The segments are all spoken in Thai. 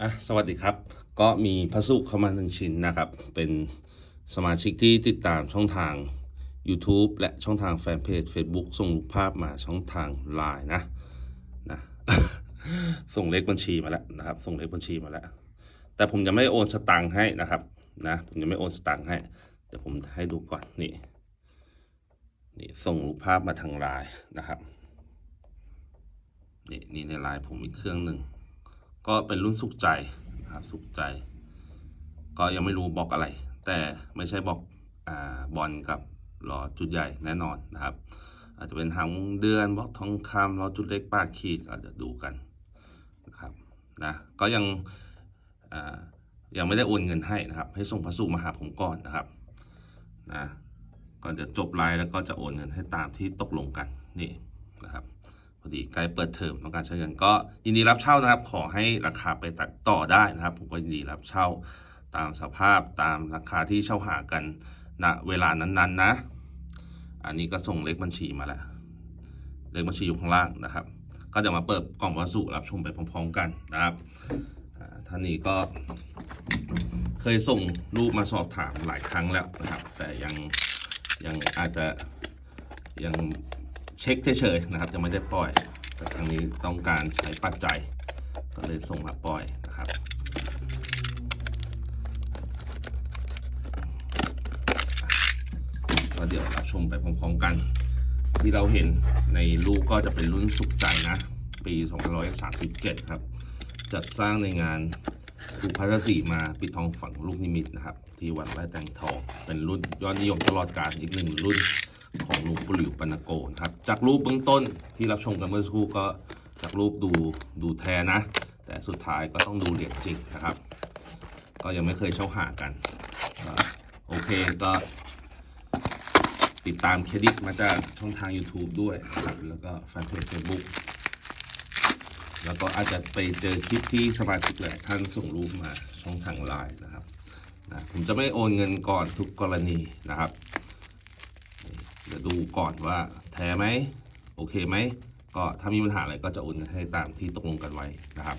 อะสวัสดีครับ ก็มีพระสุเข้ามาหนึ่งชิ้นนะครับ เป็นสมาชิกที่ติดตามช่องทาง YouTube และช่องทางแฟนเพจ Facebook ส่งรูปภาพมาช่องทาง Line นะนะส่งเลขบัญชีมาแล้วนะครับ ส่งเลขบัญชีมาแล้ว แต่ผมยังไม่โอนสตังค์ให้นะครับนะผมยังไม่โอนสตังค์ให้เดี๋ยวผมให้ดูก่อนนี่นี่ส่งรูปภาพมาทางไลน์นะครับนี่นี่ในไลน์ผมอีกเครื่องหนึ่ง ก็เป็นรุ่นสุขใจนะครับสุขใจ ก็ยังไม่รู้บอกอะไร แต่ไม่ใช่บอกอ่าบอลกับหลอจุดใหญ่แน่นอนนะครับ อาจจะเป็นหางเดือนบล็อกทองคำหลอจุดเล็กปาดขีดอาจจะดูกันนะครับนะก็ยังยังไม่ได้โอนเงินให้นะครับ ให้ส่งพัสดุมาหาผมก่อนนะครับนะก่อนจะจบไลน์แล้วก็จะโอนเงินให้ตามที่ตกลงกันนี่นะครับ พอดีใกล้เปิดเทอมต้องการใช้เงินก็ยินดีรับเช่านะครับ ขอให้ราคาไปตัดต่อได้นะครับ ผมก็ยินดีรับเช่าตามสภาพตามราคาที่เช่าหากันณเวลานั้นๆนะ อันนี้ก็ส่งเลขบัญชีมาแล้วเลขบัญชีอยู่ข้างล่างนะครับ ก็จะมาเปิดกล่องวัสดุรับชมไปพร้อมๆกันนะครับท่านนี้ก็เคยส่งรูปมาสอบถามหลายครั้งแล้วนะครับ แต่ยังยังอาจจะยัง เช็คเฉยๆนะครับยังไม่ได้ปล่อย แต่ครั้งนี้ต้องการใช้ปัจจัย ก็เลยส่งมาปล่อยนะครับก็เดี๋ยวรับชมไปพร้อมๆกัน ที่เราเห็นในรูปก็จะเป็นรุ่นสุขใจนะ ปี2537 ครับ จัดสร้างในงานภูพัฒสีมาปิดทองฝังลูกนิมิตนะครับ ที่วัดไร่แตงทองเป็นรุ่นยอดนิยมตลอดกาลอีกหนึ่งรุ่น ของหลวงปู่หลิวปันโกนะครับ จากรูปเบื้องต้นที่รับชมกันเมื่อสักครู่ก็จากรูปดูดูแท้นะ แต่สุดท้ายก็ต้องดูเหรียญจริงนะครับ ก็ยังไม่เคยเช่าหากันโอเคก็ติดตามเครดิตมาจากช่องทาง YouTube ด้วยนะครับแล้วก็แฟนเพจ Facebook แล้วก็อาจจะไปเจอคลิปที่สมาชิกหลายท่านส่งรูปมาช่องทางไลน์นะครับนะผมจะไม่โอนเงินก่อนทุกกรณีนะครับ เดี๋ยวดูก่อนว่าแท้ไหมโอเคไหมก็ถ้ามีปัญหาอะไรก็จะโอนเงินให้ตามที่ตกลงกันไว้นะครับ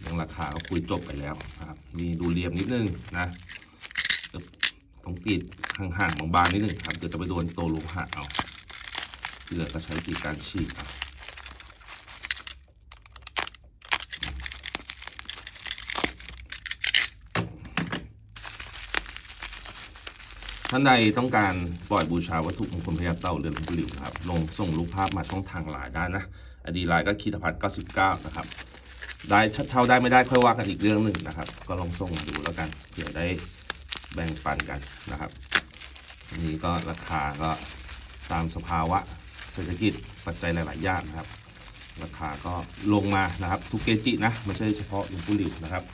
เรื่องราคาก็คุยจบไปแล้วครับ มีดูเรียมนิดนึงนะต้องกรีดห่างๆบางๆนิดนึงครับเดี๋ยวจะไปโดนตัวโลหะเอาที่เหลือก็ใช้ตีการฉีกครับ ท่านใดต้องการปล่อยบูชาวัตถุมงคลพญาเต่าเรือนบุรีนะครับ ลงส่งรูปภาพมาช่องทางไลน์ได้นะ อดีไลน์ก็คีตพัฒน์99 นะครับ ได้เช่าได้ไม่ได้ค่อยว่ากันอีกเรื่องหนึ่งนะครับ ก็ลองส่งมาดูแล้วกันเผื่อได้แบ่งปันกันนะครับอันนี้ก็ราคาก็ตามสภาวะเศรษฐกิจปัจจัยหลาย ๆ อย่างนะครับ ราคาก็ลงมานะครับ ทุกเกจินะไม่ใช่เฉพาะหลวงปู่หลิวนะครับ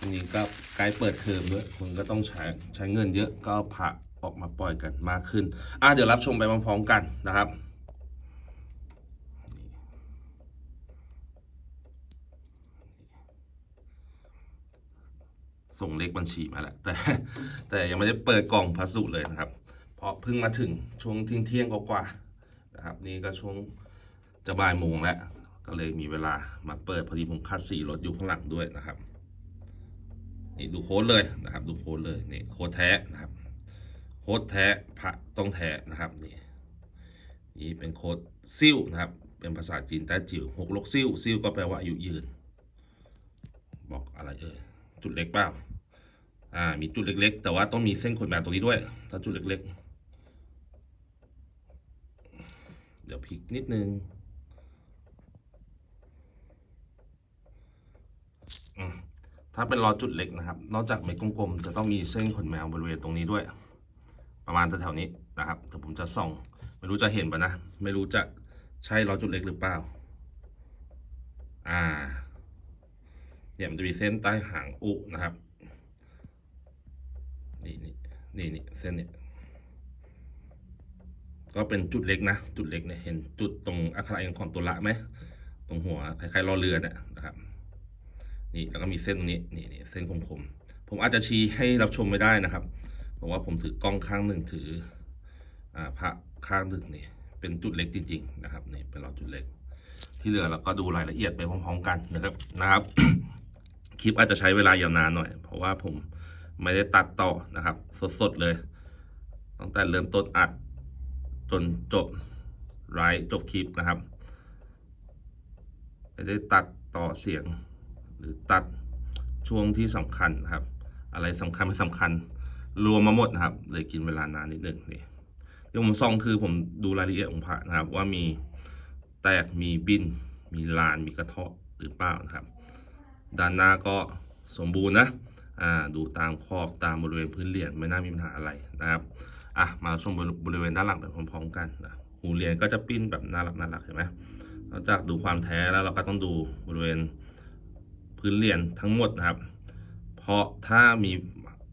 อันนี้ก็ใกล้เปิดเทอมด้วยคนก็ต้องใช้ใช้เงินเยอะก็เอาพระ ออกมาปล่อยกันมากขึ้น อะเดี๋ยวรับชมไปพร้อมๆกันนะครับส่งเลขบัญชีมาแล้วแต่แต่ยังไม่ได้เปิดกล่องพัสดุเลยนะครับ เพราะเพิ่งมาถึงช่วงเที่ยงเที่ยงกว่าๆนะครับ นี่ก็ช่วงจะบ่ายโมงแล้ว ก็เลยมีเวลามาเปิดพอดีผมคัดสีรถอยู่ข้างหลังด้วยนะครับนี่ดูโค้ดเลยนะครับ ดูโค้ดเลยนี่โค้ดแท้นะครับ ค้ดแท้พระต้องแท้นะครับนี่นี่เป็นโค้ดซิ่วนะครับ เป็นภาษาจีนแต้จิ๋วหกลกซิ่วซิ่วก็แปลว่าอายุยืน บอกอะไรเอ่ยจุดเล็กเปล่าอ่ามีจุดเล็ก ๆ แต่ว่าต้องมีเส้นขนแบบตรงนี้ด้วย ถ้าจุดเล็ก ๆ เดี๋ยวพลิกนิดนึงถ้าเป็นล้อจุดเล็กนะครับ นอกจากเม็ดกลมๆ จะต้องมีเส้นขนแมวบริเวณตรงนี้ด้วย ประมาณแถวๆนี้นะครับแต่ผมจะส่อง ไม่รู้จะเห็นปะนะ ไม่รู้จะใช่ล้อจุดเล็กหรือเปล่า อ่า เนี่ยมันจะมีเส้นใต้หางอุนะครับ นี่นี่นี่นี่เส้นเนี่ย ก็เป็นจุดเล็กนะ จุดเล็กเนี่ย เห็นจุดตรงอักขระยังของตัวละไหม ตรงหัวคล้ายๆรอเรือเนี่ยนะครับ นี่แล้วก็มีเส้นตรงนี้ นี่นี่เส้นคมๆ ผมอาจจะชี้ให้รับชมไม่ได้นะครับ เพราะว่าผมถือกล้องข้างหนึ่งถืออ่าพระข้างหนึ่งนี่เป็นจุดเล็กจริง ๆ นะครับนี่เป็นรอยจุดเล็ก ที่เหลือเราก็ดูรายละเอียดไปพร้อมๆกันนะครับนะครับ คลิปอาจจะใช้เวลายาวนานหน่อย เพราะว่าผมไม่ได้ตัดต่อนะครับ สดๆเลยตั้งแต่เริ่มต้นอัดจนจบไลฟ์จบคลิปนะครับไม่ได้ตัดต่อเสียง หรือตัดช่วงที่สำคัญนะครับ อะไรสำคัญไม่สำคัญ รวมมาหมดนะครับ เลยกินเวลานานนิดนึงนี่ที่ผมซองคือผมดูรายละเอียดของพระนะครับ ว่ามีแตกมีบิน มีลานมีกระเทาะหรือเปล่านะครับ ด้านหน้าก็สมบูรณ์นะอ่าดูตามขอบตามบริเวณพื้นเหรียญไม่น่ามีปัญหาอะไรนะครับอะมาชมบริเวณด้านหลังไปพร้อมๆกันนะหูเหรียญก็จะปิ้นแบบน่ารักน่ารักเห็นไหมนอกจากดูความแท้แล้วเราก็ต้องดูบริเวณพื้นเหรียญทั้งหมดนะครับ เพราะถ้ามี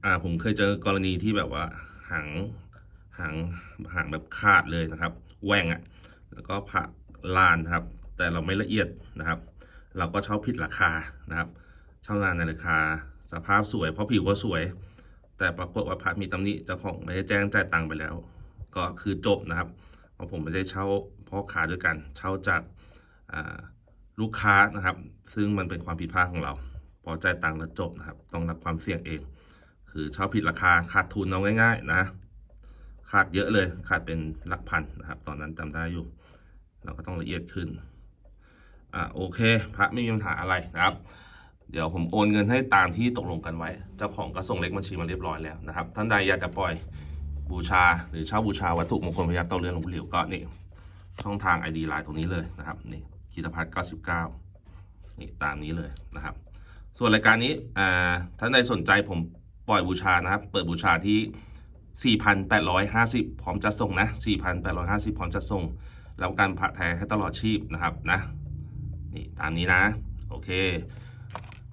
อ่าผมเคยเจอกรณีที่แบบว่าหางหางหางแบบขาดเลยนะครับแหว่งอะ่ะแล้วก็ผ่าลานครับ แต่เราไม่ละเอียดนะครับ เราก็เช่าผิดราคานะครับ เช่านานในราคา สภาพสวย เพราะผิวก็สวย แต่ปรากฏว่าพระมีตำหนิเจ้าของไม่ได้แจ้งจ่ายตังค์ไปแล้ว ก็คือจบนะครับเพราะผมไม่ได้เช่าเพราะขาด้วยกัน เช่าจากลูกค้านะครับ ซึ่งมันเป็นความผิดพลาดของเรา พอจ่ายตังค์แล้วจบนะครับ ต้องรับความเสี่ยงเอง คือเช่าผิดราคาขาดทุนเอาง่ายๆนะ ขาดเยอะเลยขาดเป็นหลักพันนะครับ ตอนนั้นจำได้อยู่ เราก็ต้องละเอียดขึ้นอ่าโอเค พระไม่มีปัญหาอะไรนะครับ เดี๋ยวผมโอนเงินให้ตามที่ตกลงกันไว้ เจ้าของก็ส่งเลขบัญชีมาเรียบร้อยแล้วนะครับ ท่านใดอยากจะปล่อยบูชา หรือเช่าบูชาวัตถุมงคลพญาเต่าเรือนหลวงปู่หลิวก็นี่ช่องทาง ID ไลน์ตรงนี้เลยนะครับนี่คิตพัฒน์99นี่ตามนี้เลยนะครับ ส่วนรายการนี้อ่าท่านใดสนใจผม ปล่อยบูชานะครับ เปิดบูชาที่ 4,850 พร้อมจะส่งนะ 4,850 พร้อมจะส่งรับการพระแท้ให้ตลอดชีพนะครับนะนี่ตามนี้นะ โอเค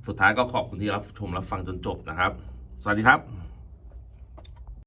สุดท้ายก็ขอบคุณที่รับชมรับฟังจนจบนะครับ สวัสดีครับ